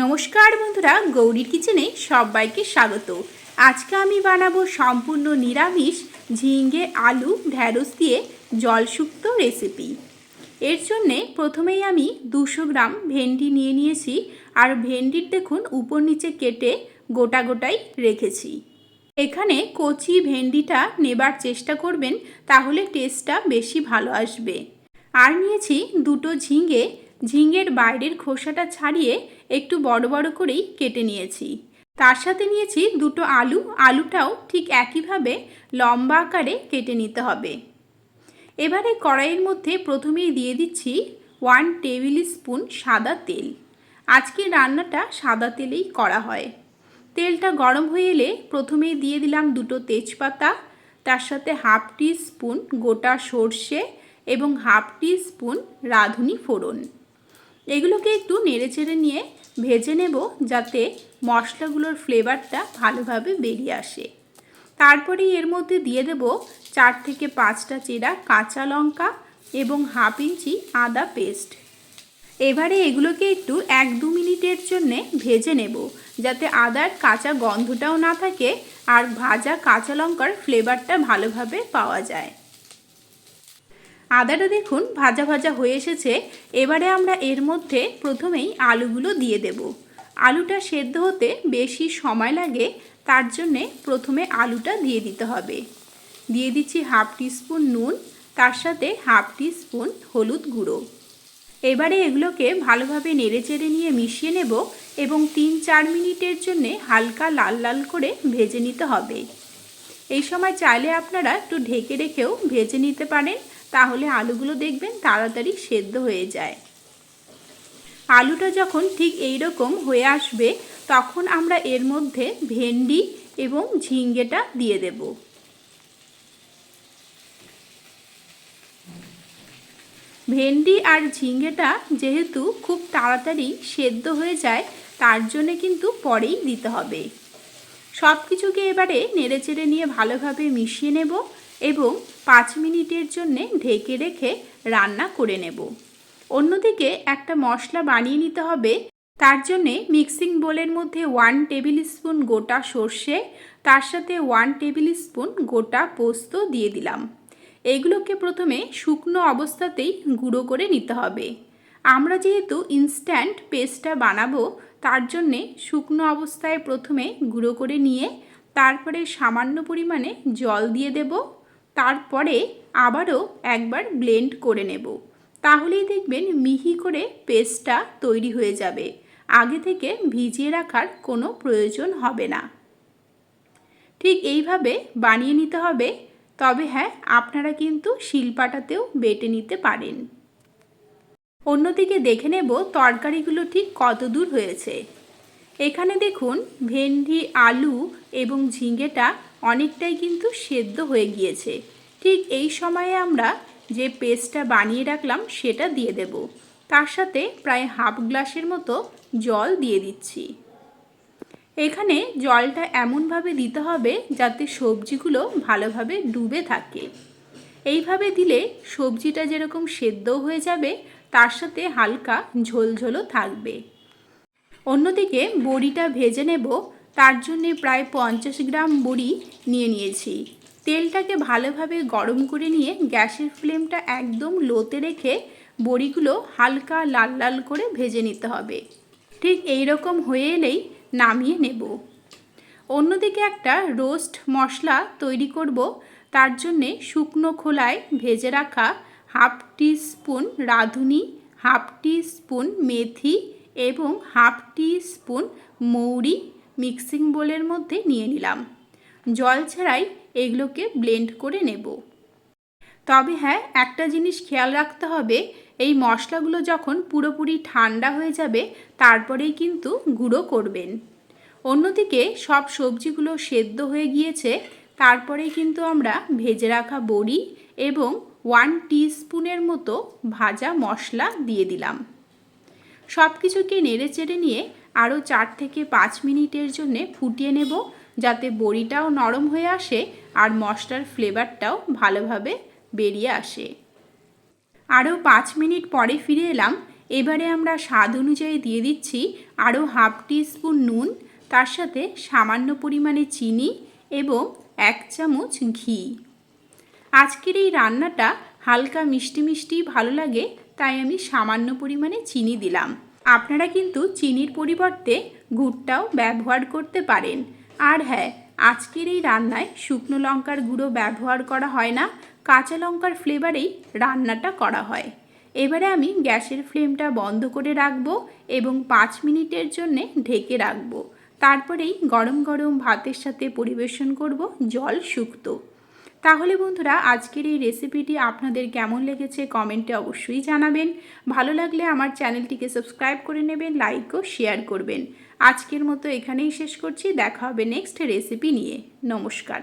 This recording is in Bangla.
নমস্কার বন্ধুরা, গৌরী কিচেনে সবাইকে স্বাগত। আজকে আমি বানাবো সম্পূর্ণ নিরামিষ ঝিঙ্গে আলু ঢ্যাঁড়স দিয়ে জলসুক্ত রেসিপি। এর জন্যে প্রথমেই আমি দুশো গ্রাম ভেন্ডি নিয়ে নিয়েছি, আর ভেন্ডির দেখুন উপর নিচে কেটে গোটা গোটাই রেখেছি। এখানে কচি ভেন্ডিটা নেবার চেষ্টা করবেন, তাহলে টেস্টটা বেশি ভালো আসবে। আর নিয়েছি দুটো ঝিঙে। ঝিঙের বাইরের খোসাটা ছাড়িয়ে একটু বড় বড় করেই কেটে নিয়েছি। তার সাথে নিয়েছি দুটো আলু। আলুটাও ঠিক একইভাবে লম্বা আকারে কেটে নিতে হবে। এবারে কড়াইয়ের মধ্যে প্রথমেই দিয়ে দিচ্ছি ওয়ান টেবিল স্পুন সাদা তেল। আজকে রান্নাটা সাদা তেলেই করা হয়। তেলটা গরম হয়ে এলে প্রথমেই দিয়ে দিলাম দুটো তেজপাতা, তার সাথে হাফ টি স্পুন গোটা সর্ষে এবং হাফ টি স্পুন রাঁধুনি ফোড়ন। এগুলোকে একটু নেড়েচেড়ে নিয়ে ভেজে নেব যাতে মশলাগুলোর ফ্লেভারটা ভালোভাবে বেরিয়ে আসে। তারপরেই এর মধ্যে দিয়ে দেব চার থেকে পাঁচটা চেরা কাঁচা লঙ্কা এবং হাফ ইঞ্চি আদা পেস্ট এবারে এগুলোকে একটু এক দু মিনিটের জন্যে ভেজে নেব যাতে আদার কাঁচা গন্ধটাও না থাকে আর ভাজা কাঁচা লঙ্কার ফ্লেভারটা ভালোভাবে পাওয়া যায়। আদাটা দেখুন ভাজা ভাজা হয়ে এসেছে। এবারে আমরা এর মধ্যে প্রথমেই আলুগুলো দিয়ে দেব। আলুটা সেদ্ধ হতে বেশি সময় লাগে, তার জন্যে প্রথমে আলুটা দিয়ে দিতে হবে। দিয়ে দিচ্ছি হাফ টিস্পুন নুন, তার সাথে হাফ টিস্পুন হলুদ গুঁড়ো। এবারে এগুলোকে ভালোভাবে নেড়েচেড়ে নিয়ে মিশিয়ে নেব এবং তিন চার মিনিটের জন্যে হালকা লাল লাল করে ভেজে নিতে হবে। এই সময় চাইলে আপনারা একটু ঢেকে রেখেও ভেজে নিতে পারেন। তাহলে আলুগুলো দেখবেন তাড়াতাড়ি সেদ্ধ হয়ে যায়। আলুটা যখন ঠিক এই রকম হয়ে আসবে, তখন আমরা এর মধ্যে ভেন্ডি এবং ঝিঙ্গেটা দিয়ে দেব। ভেন্ডি আর ঝিঙ্গেটা যেহেতু খুব তাড়াতাড়ি সেদ্ধ হয়ে যায়, তার জন্যে কিন্তু পরেই দিতে হবে। সব কিছুকে এবারে নেড়েচেড়ে নিয়ে ভালোভাবে মিশিয়ে নেব। এবং পাঁচ মিনিটের জন্যে ঢেকে রেখে রান্না করে নেব। অন্যদিকে একটা মশলা বানিয়ে নিতে হবে। তার জন্যে মিক্সিং বোলের মধ্যে ওয়ান টেবিল স্পুন গোটা সর্ষে, তার সাথে ওয়ান টেবিল স্পুন গোটা পোস্ত দিয়ে দিলাম। এগুলোকে প্রথমে শুকনো অবস্থাতেই গুঁড়ো করে নিতে হবে। আমরা যেহেতু ইনস্ট্যান্ট পেস্টটা বানাবো, তার জন্যে শুকনো অবস্থায় প্রথমে গুঁড়ো করে নিয়ে, তারপরে সামান্য পরিমাণে জল দিয়ে দেব। তারপরে আবারও একবার ব্লেন্ড করে নেব। তাহলেই দেখবেন মিহি করে পেস্টটা তৈরি হয়ে যাবে। আগে থেকে ভিজিয়ে রাখার কোনো প্রয়োজন হবে না। ঠিক এইভাবে বানিয়ে নিতে হবে। তবে হ্যাঁ আপনারা কিন্তু শিলপাটাতেও বেটে নিতে পারেন। অন্যদিকে দেখে নেব তরকারিগুলো ঠিক কত দূর হয়েছে। এখানে দেখুন, ভেন্ডি, আলু এবং ঝিঙ্গেটা অনেকটাই কিন্তু সেদ্ধ হয়ে গিয়েছে। ঠিক এই সময়ে আমরা যে পেস্টটা বানিয়ে রাখলাম সেটা দিয়ে দেব। তার সাথে প্রায় হাফ গ্লাসের মতো জল দিয়ে দিচ্ছি। এখানে জলটা এমনভাবে দিতে হবে যাতে সবজিগুলো ভালোভাবে ডুবে থাকে। এইভাবে দিলে সবজিটা যেরকম সেদ্ধও হয়ে যাবে, তার সাথে হালকা ঝোলঝোলও থাকবে। অন্যদিকে বড়িটা ভেজে নেব। তার জন্যে প্রায় পঞ্চাশ গ্রাম বড়ি নিয়ে নিয়েছি। তেলটাকে ভালোভাবে গরম করে নিয়ে গ্যাসের ফ্লেমটা একদম লোতে রেখে বড়িগুলো হালকা লাল লাল করে ভেজে নিতে হবে। ঠিক এই রকম হয়ে এলেই নামিয়ে নেব। অন্যদিকে একটা রোস্ট মশলা তৈরি করব। তার জন্যে শুকনো খোলায় ভেজে রাখা হাফ টি স্পুন রাঁধুনি, হাফ টি স্পুন মেথি এবং হাফ টি স্পুন মৌরি মিক্সিং বোলের মধ্যে নিয়ে নিলাম। জল ছাড়াই এগুলোকে ব্লেন্ড করে নেব। তবে হ্যাঁ একটা জিনিস খেয়াল রাখতে হবে, এই মশলাগুলো যখন পুরোপুরি ঠান্ডা হয়ে যাবে, তারপরেই কিন্তু গুঁড়ো করবেন। অন্যদিকে সব সবজিগুলো সেদ্ধ হয়ে গিয়েছে, তারপরেই কিন্তু আমরা ভেজে রাখা বড়ি এবং ওয়ান স্পুনের মতো ভাজা মশলা দিয়ে দিলাম। সব কিছুকে নেড়ে চেড়ে নিয়ে আরও চার থেকে পাঁচ মিনিটের জন্যে ফুটিয়ে নেব, যাতে বড়িটাও নরম হয়ে আসে আর মশলার ফ্লেভারটাও ভালোভাবে বেরিয়ে আসে। আরও পাঁচ মিনিট পরে ফিরে এলাম। এবারে আমরা স্বাদ অনুযায়ী দিয়ে দিচ্ছি আরও হাফ স্পুন নুন, তার সাথে সামান্য পরিমাণে চিনি এবং এক চামচ ঘি। আজকের এই রান্নাটা হালকা মিষ্টি মিষ্টি ভালো লাগে, তাই আমি সামান্য পরিমাণে চিনি দিলাম। আপনারা কিন্তু চিনির পরিবর্তে গুড়টাও ব্যবহার করতে পারেন। আর হ্যাঁ আজকের এই রান্নায় শুকনো লঙ্কার গুঁড়ো ব্যবহার করা হয় না, কাঁচা লঙ্কার ফ্লেভারেই রান্নাটা করা হয়। এবারে আমি গ্যাসের ফ্লেমটা বন্ধ করে রাখব এবং পাঁচ মিনিটের জন্যে ঢেকে রাখব। তারপরেই গরম গরম ভাতের সাথে পরিবেশন করব জল শুক্তো। তাহলে বন্ধুরা, আজকের এই রেসিপিটি আপনাদের কেমন লেগেছে কমেন্টে অবশ্যই জানাবেন। ভালো লাগলে আমার চ্যানেলটিকে সাবস্ক্রাইব করে নেবেন লাইক ও শেয়ার করবেন। আজকের মতো এখানেই শেষ করছি। দেখা হবে নেক্সট রেসিপি নিয়ে। নমস্কার।